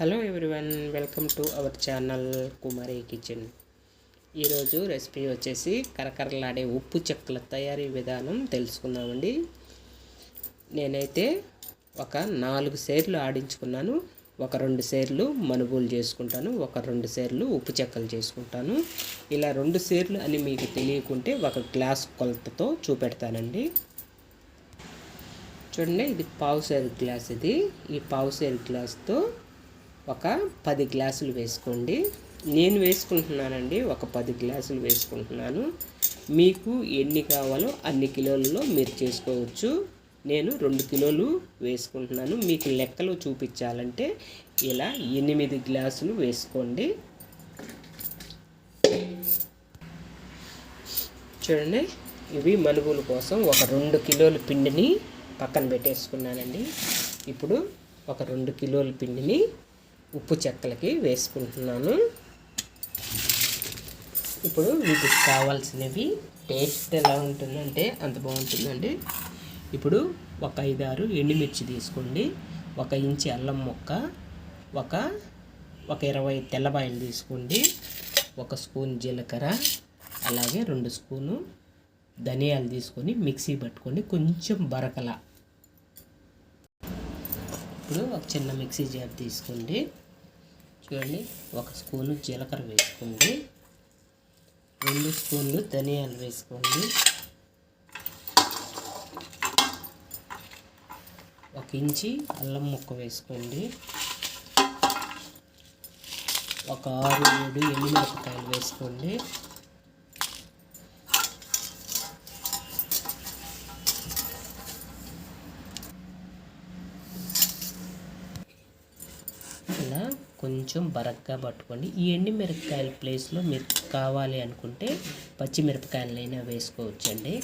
Hello everyone welcome to our channel Kumari Kitchen. ఈరోజు recipe వచ్చేసి కరకరలాడే ఉప్పు చెక్కల తయారీ విధానం తెలుసుకుందామండి. నేనైతే ఒక నాలుగు సేర్లు ఆడించుకున్నాను. ఒక రెండు సేర్లు మనుబులు చేసుకుంటాను. ఒక రెండు సేర్లు ఉప్పు చెక్కలు చేసుకుంటాను. ఇలా రెండు సేర్లు అని మీకు తెలియకుంటే ఒక గ్లాస్ కొలతతో చూపెడతానండి. చూడండి ఇది పావు సేరు గ్లాస్ ఇది. ఈ పావు సేరు గ్లాస్తో ఒక పది గ్లాసులు వేసుకోండి. నేను వేసుకుంటున్నానండి ఒక పది గ్లాసులు వేసుకుంటున్నాను. మీకు ఎన్ని కావాలో అన్ని కిలోలలో మీరు చేసుకోవచ్చు. నేను రెండు కిలోలు వేసుకుంటున్నాను. మీకు లెక్కలు చూపించాలంటే ఇలా ఎనిమిది గ్లాసులు వేసుకోండి. చూడండి ఇవి మనుగుల కోసం ఒక రెండు కిలోల పిండిని పక్కన పెట్టేసుకున్నానండి. ఇప్పుడు ఒక రెండు కిలోల పిండిని ఉప్పు చెక్కలకి వేసుకుంటున్నాను. ఇప్పుడు వీటికి కావాల్సినవి టేస్ట్ ఎలా ఉంటుందంటే అంత బాగుంటుందండి. ఇప్పుడు ఒక ఐదారు ఎండుమిర్చి తీసుకోండి. ఒక ఇంచి అల్లం ముక్క ఒక ఒక ఇరవై తెల్లబాయలు తీసుకోండి. ఒక స్పూన్ జీలకర్ర అలాగే రెండు స్పూను ధనియాలు తీసుకొని మిక్సీ పట్టుకోండి కొంచెం బరకల ఇప్పుడు ఒక చిన్న మిక్సీ జార్ తీసుకోండి. చూడండి ఒక స్పూను జీలకర్ర వేసుకోండి. రెండు స్పూన్లు ధనియాలు వేసుకోండి. ఒక ఇంచి అల్లం ముక్క వేసుకోండి. ఒక ఆరు ఏడు ఎండుమిరపకాయలు వేసుకోండి ఇలా కొంచెం బరగ్గా పట్టుకోండి. ఈ ఎండి మిరపకాయల ప్లేస్లో మీరు కావాలి అనుకుంటే పచ్చిమిరపకాయలైనా వేసుకోవచ్చండి.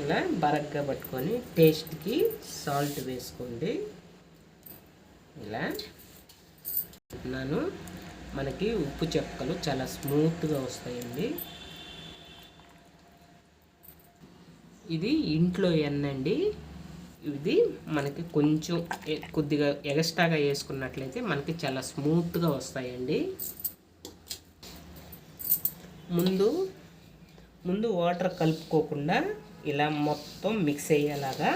ఇలా బరగ్గా పట్టుకొని టేస్ట్కి సాల్ట్ వేసుకోండి. ఇలా నన్ను మనకి ఉప్పు చెక్కలు చాలా స్మూత్గా వస్తాయండి. ఇది ఇంట్లో ఎన్నండి. ఇది మనకి కొంచెం కొద్దిగా ఎగస్ట్రాగా వేసుకున్నట్లయితే మనకి చాలా స్మూత్గా వస్తాయండి. ముందు ముందు వాటర్ కలుపుకోకుండా ఇలా మొత్తం మిక్స్ అయ్యేలాగా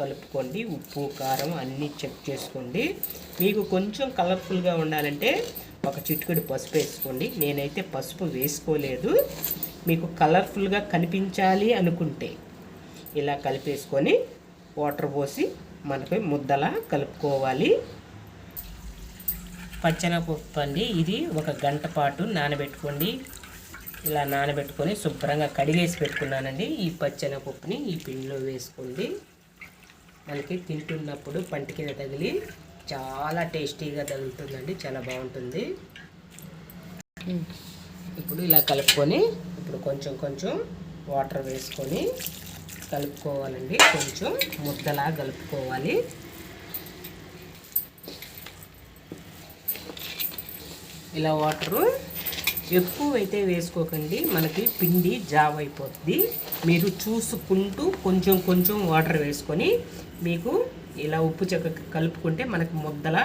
కలుపుకోండి. ఉప్పు కారం అన్నీ చెక్ చేసుకోండి. మీకు కొంచెం కలర్ఫుల్గా ఉండాలంటే ఒక చిట్టుకుడి పసుపు వేసుకోండి. నేనైతే పసుపు వేసుకోలేదు. మీకు కలర్ఫుల్గా కనిపించాలి అనుకుంటే ఇలా కలిపేసుకొని వాటర్ పోసి మనకి ముద్దలా కలుపుకోవాలి. పచ్చనపప్పు అండి ఇది ఒక గంట పాటు నానబెట్టుకోండి. ఇలా నానబెట్టుకొని శుభ్రంగా కడిగేసి పెట్టుకున్నానండి. ఈ పచ్చనపప్పుని ఈ పిండిలో వేసుకోండి. మనకి తింటున్నప్పుడు పంట కింద తగిలి చాలా టేస్టీగా తగులుతుందండి చాలా బాగుంటుంది. ఇప్పుడు ఇలా కలుపుకొని ఇప్పుడు కొంచెం కొంచెం వాటర్ వేసుకొని కలుపుకోవాలండి. కొంచెం ముద్దలా కలుపుకోవాలి. ఇలా వాటరు ఎక్కువ అయితే వేసుకోకండి. మనకి పిండి జావ్ అయిపోతుంది మీరు చూసుకుంటూ కొంచెం కొంచెం వాటర్ వేసుకొని మీకు ఇలా ఉప్పు చెక్క కలుపుకుంటే మనకు ముద్దలా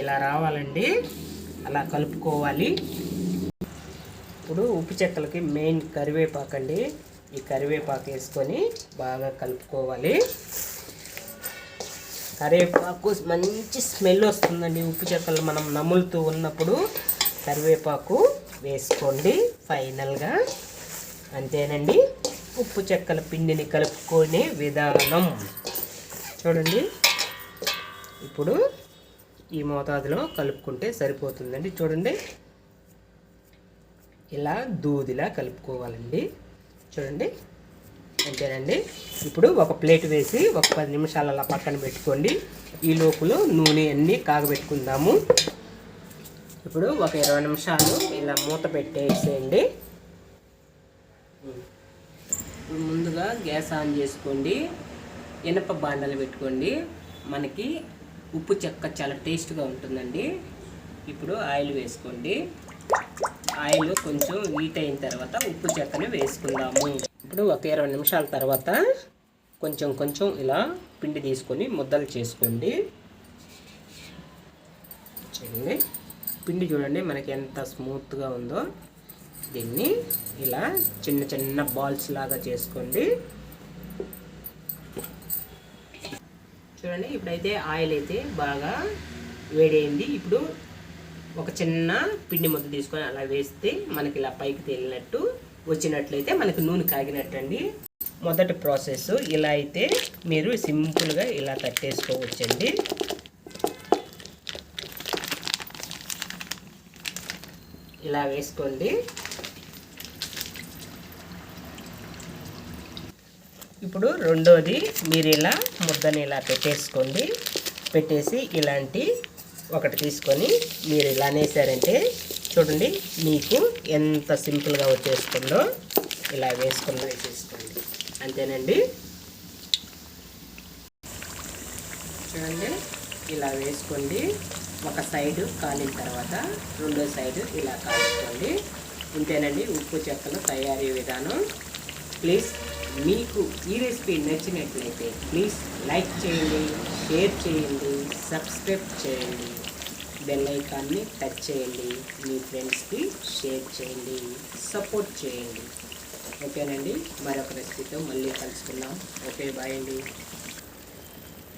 ఇలా రావాలండి. అలా కలుపుకోవాలి. ఇప్పుడు ఉప్పు చెక్కలకి మెయిన్ కరివేపాకండి. ఈ కరివేపాకు వేసుకొని బాగా కలుపుకోవాలి. కరివేపాకు మంచి స్మెల్ వస్తుందండి. ఉప్పు చెక్కలు మనం నములుతూ ఉన్నప్పుడు కరివేపాకు వేసుకోండి ఫైనల్గా. అంతేనండి. ఉప్పు చెక్కల పిండిని కలుపుకునే విధానం. చూడండి. ఇప్పుడు ఈ మోతాదులో కలుపుకుంటే సరిపోతుందండి. చూడండి. ఇలా దూదిలా కలుపుకోవాలండి. చూడండి. అంతేనండి. ఇప్పుడు ఒక ప్లేట్ వేసి ఒక పది నిమిషాలు అలా పక్కన పెట్టుకోండి. ఈ లోపల నూనె అన్నీ కాగబెట్టుకుందాము. ఇప్పుడు ఒక ఇరవై నిమిషాలు ఇలా మూత పెట్టేసేయండి. ఇప్పుడు ముందుగా గ్యాస్ ఆన్ చేసుకోండి. ఇనప బాండలు పెట్టుకోండి. మనకి ఉప్పు చెక్క చాలా టేస్ట్గా ఉంటుందండి. ఇప్పుడు ఆయిల్ వేసుకోండి. ఆయిల్ కొంచెం హీట్ అయిన తర్వాత ఉప్పు చెక్కని వేసుకుందాము. ఇప్పుడు ఒక ఇరవై నిమిషాల తర్వాత కొంచెం కొంచెం ఇలా పిండి తీసుకొని ముద్దలు చేసుకోండి. చూడండి. పిండి చూడండి మనకి ఎంత స్మూత్గా ఉందో. దీన్ని ఇలా చిన్న చిన్న బాల్స్ లాగా చేసుకోండి. చూడండి ఇప్పుడైతే ఆయిల్ అయితే బాగా వేడైంది. ఇప్పుడు ఒక చిన్న పిండి ముద్ద తీసుకొని అలా వేస్తే మనకి ఇలా పైకి తేలినట్టు వచ్చినట్లయితే మనకి నూనె కాగినట్టు అండి మొదటి ప్రాసెస్ ఇలా అయితే మీరు సింపుల్గా ఇలా తట్టేసుకోవచ్చండి. ఇలా వేసుకోండి. ఇప్పుడు రెండోది మీరు ఇలా ముద్దని ఇలా పెట్టేసుకోండి. పెట్టేసి ఇలాంటి ఒకటి తీసుకొని మీరు ఇలా అనేసారంటే చూడండి మీకు ఎంత సింపుల్గా వచ్చేస్తుందో ఇలా వేసుకుని వేసేసుకోండి అంతేనండి? చూడండి ఇలా వేసుకోండి. ఒక సైడు కాలిన తర్వాత రెండో సైడు ఇలా కాల్చుకోండి. ఇంతేనండి ఉప్పు చెక్కలు తయారీ విధానం. ప్లీజ్ మీకు ఈ రెసిపీ నచ్చినట్లయితే ప్లీజ్ లైక్ చేయండి షేర్ చేయండి సబ్స్క్రైబ్ చేయండి. బెల్ ఐకాన్ని టచ్ చేయండి మీ ఫ్రెండ్స్కి షేర్ చేయండి సపోర్ట్ చేయండి. ఓకేనండి? మరొక రెసిపీతో మళ్ళీ కలుసుకుందాం. ఓకే బాయ్ అండి.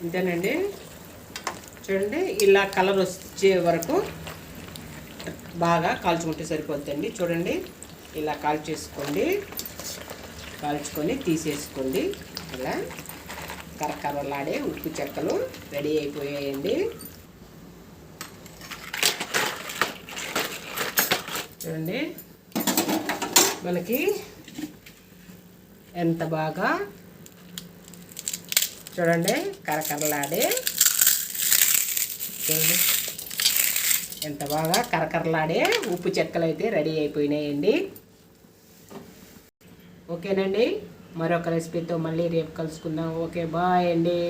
ఇంతేనండి? చూడండి ఇలా కలర్ వచ్చే వరకు బాగా కాల్చుకుంటే సరిపోతుందండి చూడండి ఇలా కాల్చేసుకోండి కాల్చుకొని తీసేసుకోండి. ఇలా కరకరలాడే ఉప్పు చెక్కలు రెడీ అయిపోయాయండి. చూడండి మనకి ఎంత బాగా చూడండి కరకరలాడే చూడండి ఎంత బాగా కరకరలాడే ఉప్పు చెక్కలు అయితే రెడీ అయిపోయినాయండి. ఓకేనండి? మరొక రెసిపీతో మళ్ళీ రేపు కలుసుకుందాం. ఓకే బాయ్ అండి.